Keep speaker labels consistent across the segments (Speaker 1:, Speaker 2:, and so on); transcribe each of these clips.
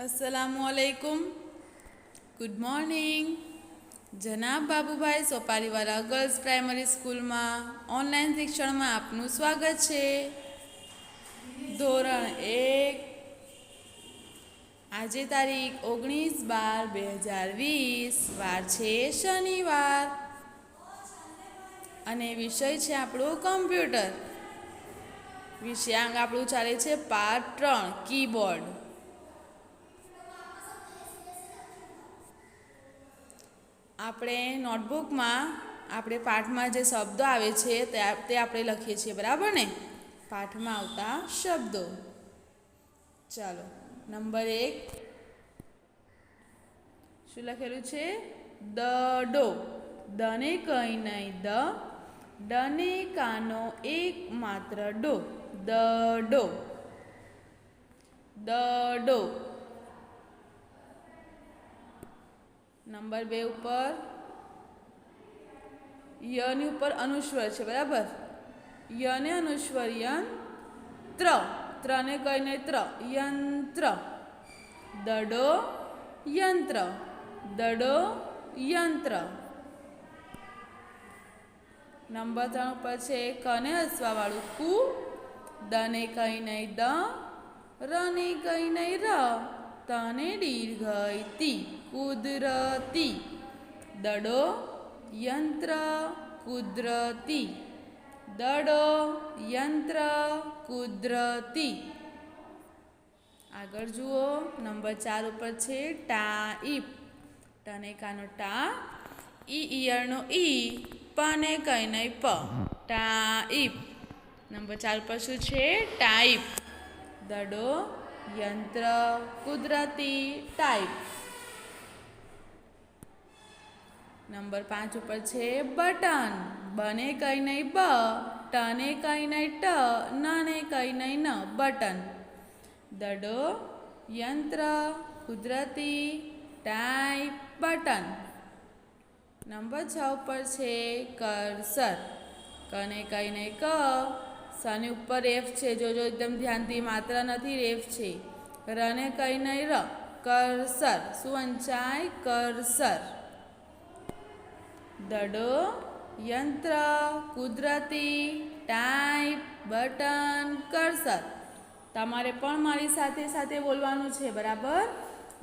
Speaker 1: અસલામુઅલૈકુમ good morning જનાબ Babubhai Sopariwala girls primary સ્કૂલમાં online શિક્ષણમાં આપનું સ્વાગત છે. ધોરણ એક. આજે તારીખ ઓગણીસ બાર બે હજાર વીસ. વાર છે શનિવાર. અને વિષય છે આપણો કમ્પ્યુટર વિષયાંગ આપણું ચાલે છે પાર્ટ ત્રણ કીબોર્ડ આપણે નોટબુકમાં આપણે પાઠમાં જે શબ્દો આવે છે તે આપણે લખીએ છીએ, બરાબર ને? પાઠમાં આવતા શબ્દો. ચાલો, નંબર એક. શું લખેલું છે? દ ડો. દને કંઈ નહીં, દ. ડને કાનો એક માત્ર ડો. દ ડો. દ ડો. નંબર બે ઉપર. યની ઉપર અનુસ્વર છે, બરાબર? યને અનુસ્વર યંત્ર. ત્રને કહીને ત્ર. યંત્ર. દડો યંત્ર. દડો યંત્ર. નંબર ત્રણ ઉપર છે કને હસવા વાળું કુ. દને કહી નહીં દ. રને કઈ નહીં ર. તને દીર્ઘ તી કુદરતી દડો યંત્ર કુદરતી દડો યંત્ર કુદરતી. આગળ જુઓ, નંબર ચાર ઉપર છે ટાઈપ ટને કાનો ટા, ઈ ઈયળનો ઈ, પને કઈ નહીં પ. ટાઈપ નંબર ચાર ઉપર શું છે? ટાઈપ. દડો યંત્ર કુદરતી ટાઈપ. નંબર પાંચ ઉપર છે બટન. બને કંઈ નહીં બ, ટને કંઈ નહીં ટ, નને કંઈ નહીં ન, બટન. દડો, યંત્ર, કુદરતી, ટાઈપ, બટન. નંબર છ ઉપર છે કરસર. કને કંઈ નહીં ક, સની ઉપર રેફ છે. જોજો એકદમ ધ્યાનથી માત્ર નથી રેફ છે. રને કંઈ નહીં ર, કરસર. શું વંચાય કર્સર. દડો, યંત્ર, કુદરતી ટાઈપ, બટન, કર્સર. તમારે પણ મારી સાથે સાથે બોલવાનું છે, બરાબર?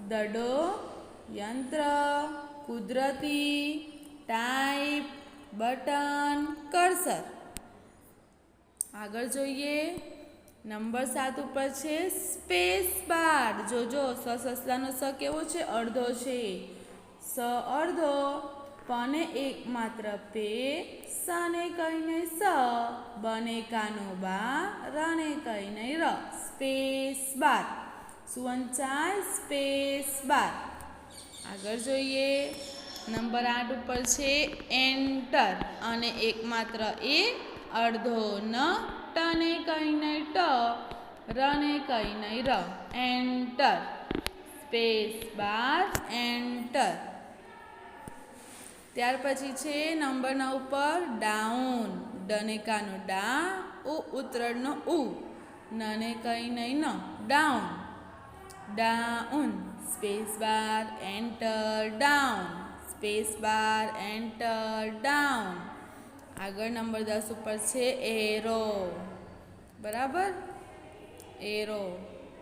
Speaker 1: દડો, યંત્ર, કુદરતી ટાઈપ, બટન, કર્સર. આગળ જોઈએ. નંબર સાત ઉપર છે, સ્પેસ બાર. જોજો, સ સસલાનો સ કેવો છે? અડધો છે. સ અડધો પને એક માત્ર પે સને કહીને સ, બને કાનો બા રને કહીને ર, સ્પેસ બાર. સુવંચાય space bar. આગળ જોઈએ. નંબર આઠ ઉપર છે, એન્ટર. અને એક માત્ર એ અડધો ન, ટને કહીને ટ રને કહીને ર. એન્ટર. Space bar, enter. ત્યાર પછી છે નંબર નવ ઉપર ડાઉન. ડનેકાનો ડા, ઉ ઉતરણનો ઉ. નને કંઈ નહીં, ન. Down. Down. Space bar, enter, down. Space bar, enter, down. આગળ નંબર દસ ઉપર છે એરો. બરાબર? એરો.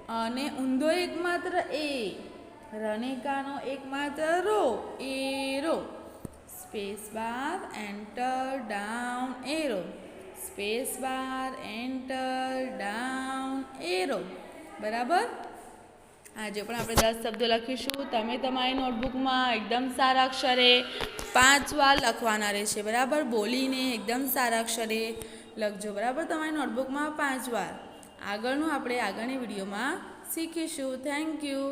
Speaker 1: અને ઊંધો એકમાત્ર એ. રનેકાનો એકમાત્ર row. Arrow. Space bar enter down arrow space bar enter down arrow બરાબર? આજે પણ આપણે દસ શબ્દો લખીશું. તમે તમારી નોટબુકમાં એકદમ સારા અક્ષરે પાંચ વાર લખવાના રહેશે, બરાબર? બોલીને એકદમ સારા અક્ષરે લખજો, બરાબર? તમારી નોટબુકમાં પાંચ વાર. આગળનું આપણે આગળની વિડીયોમાં શીખીશું. Thank you